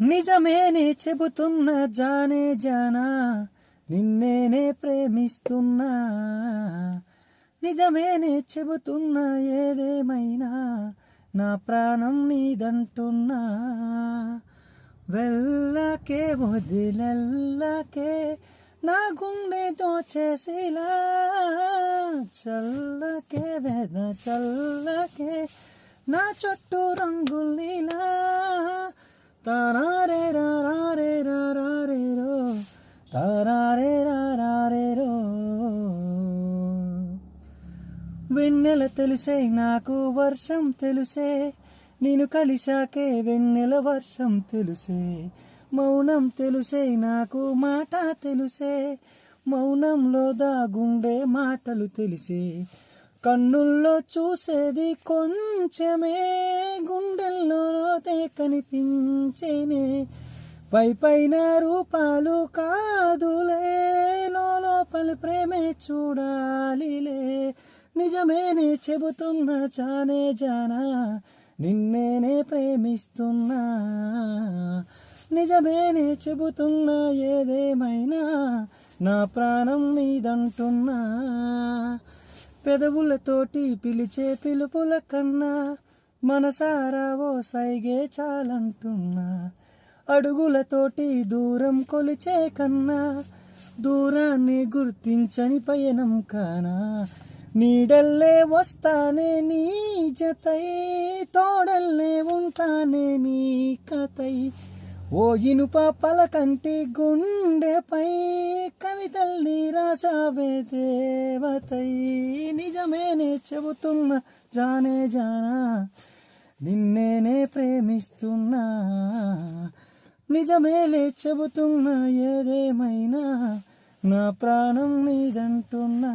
నిజమేనే చెబుతున్న జానే జానా నిన్నేనే ప్రేమిస్తున్నా. నిజమేనే చెబుతున్నా ఏదేమైనా నా ప్రాణం నీదంటున్నా. వెళ్ళకే వదిలెల్లకే నా గుండె దోచేసిలా చల్లకే వేద చల్లకే నా చుట్టూ రంగుల్ని తారారే రారే రో వెన్నెల తెలుసే నాకు వర్షం తెలుసే నేను కలిశాకే వెన్నెల వర్షం తెలుసే. మౌనం తెలుసే నాకు మాట తెలుసే. మౌనంలో దాగుండే మాటలు తెలిసే. కన్నుల్లో చూసేది కొంచెమే గుండెల్లో కనిపించేనే పై పైన రూపాలు కాదులే. లోపల ప్రేమే చూడాలిలే. నిజమేనే చెబుతున్నా చానే జానా. నిన్నేనే ప్రేమిస్తున్నా. నిజమేనే చెబుతున్నా ఏదేమైనా. నా ప్రాణం నీదంటున్నా. పెదవులతోటి పిలిచే పిలుపుల కన్నా మనసారా ఓ సైగే చాలంటున్నా. అడుగులతోటి దూరం కొలిచే కన్నా దూరాన్ని గుర్తించని పయనం కానా? నీడల్లే వస్తానే నీ జతై తోడల్లే ఉంటానే నీ కథై ఓ ఇనుప పలకంటి గుండెపై కవితల్ని రాసావే దేవతై నిజమేనే చెబుతున్నా జానే జానా నిన్నేనే ప్రేమిస్తున్నా. నిజమేలే చెబుతున్నా ఏదేమైనా నా ప్రాణం నీదంటున్నా.